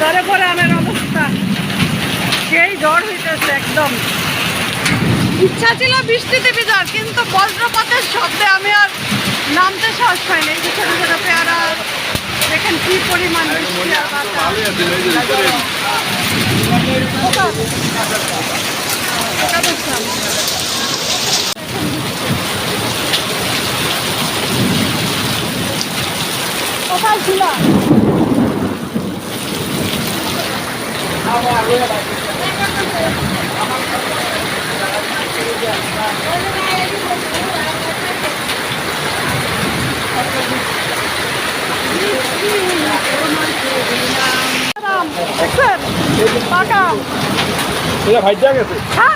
জ্বরে পরে আমের অবস্থা। সেই জ্বর হইতেছে একদম। ইচ্ছা ছিল বৃষ্টিতে ভিজার, কিন্তু বজ্রপাতের শব্দে আমি আর নামতে সাহস পাইনি। এই যে ছোটো ছোটো পেয়ারা, দেখেন কি পরিমাণ বৃষ্টি আর। কোথায় ছিলাম দেখছেন পাকা এটা ভাইজা গেছে হ্যাঁ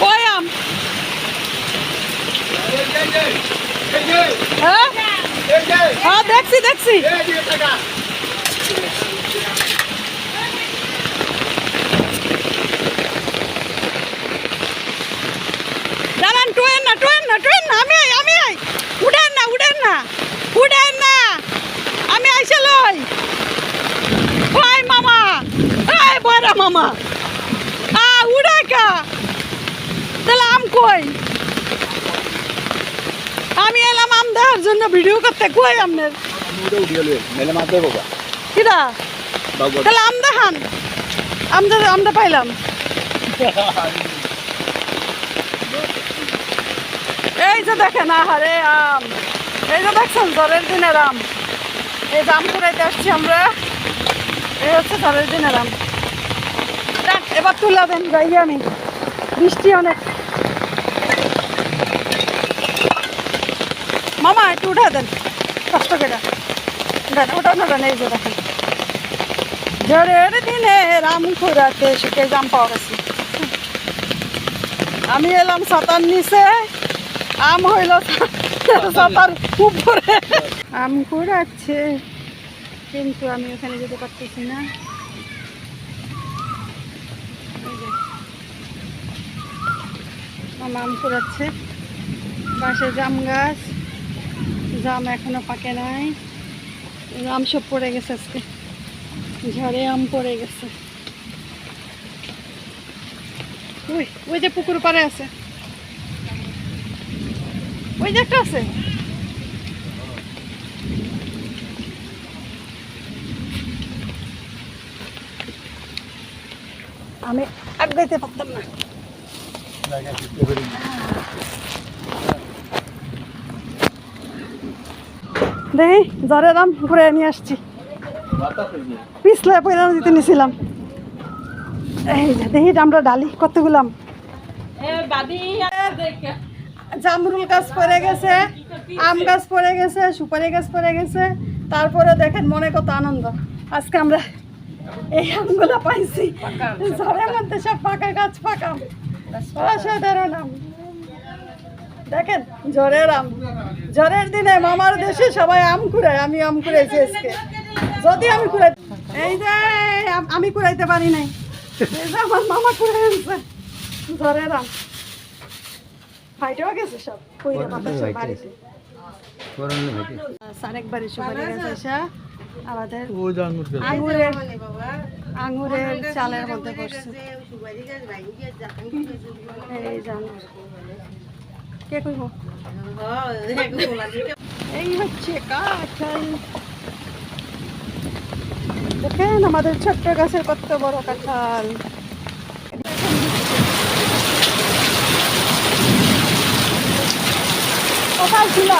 কই আম হ্যাঁ হ্যাঁ দেখছি দেখছি। দাঁড়ান, টুয়েন না টুয়েন না টুয়েন না, আমি আমি উঠেন না উঠেন না উঠেন না। আমি আইসে লই। ওই মামা এই বড়া মামা। আ, উড়ে কা। তাহলে আম কই আমি দেওয়ার জন্য ভিডিও করতে কই আপনার? কিরা? তাহলে আম দেখান পাইলাম। এই যে দেখেন, আহারে আম। এই যে দেখছেন, ঝড়ের দিনের আম। এই কুড়াইতে আসছি আমরা। এই হচ্ছে ঝড়ের দিনের আম। এবার তুলে দেন যাই আমি। বৃষ্টি অনেক মামা একটু উঠে দেন। কষ্ট করে। ওটা না এই যে দেখেন। ঝড়ের দিনে রাম খুঁড়াতে শুকে জাম পাওয়া গেছে। আমি এলাম সাতার নিচে, আম হইল সাতার উপরে। আম কুড়াচ্ছে, কিন্তু আমি ওখানে যেতে পারতেছি না। মামা আম কুড়াচ্ছে। পাশে জাম গাছ। জাম এখনও পাকে নাই। আম সব পড়ে গেছে আজকে। ঝড়ে আম পড়ে গেছে। ওই ওই যে পুকুর পাড়ে আছে। ওই যে একটা আছে। আমি আগাইতে পারতাম না। দেখি জ্বরের আম ঘুরে নিয়ে আসছি। পিছলে পয়লা দিতে নিছিলাম। এই দেখি আমরা ডালি কতগুলাম জামরুল গাছ পড়ে গেছে আম গাছ পড়ে গেছে সুপারি গাছ পড়ে গেছে। তারপরে দেখেন মনে কত আনন্দ। আজকে আমরা এই আমগুলো পাইছি। ঝড়ের মধ্যে সব পাকা গাছ পাকা অসাধারণ আম। দেখেন ঝড়ের আম। ঝড়ের দিনে মামার দেশে সবাই আম কুড়ায় আমি আম কুড়াইছি আজকে। যদি আমি কুড়াই এই যে আম- আমি কুড়াইতে পারি নাই। এই যে আমার মামা কুড়াই আনছে। ঝড়ের আম। ফাইটেও গেছে সব কইরে বাতাসে বাড়িতে আরেকবারই সুপারি গাছ। আমাদের ও জান মুশকিল আঙুরের আঙুরের চালের মধ্যে পড়ছে এই জানো কে কইব এই হচ্ছে কাঁঠাল। দেখেন আমাদের ছোট্ট গাছের কত বড় কাঁঠাল। কোথায় ছিল?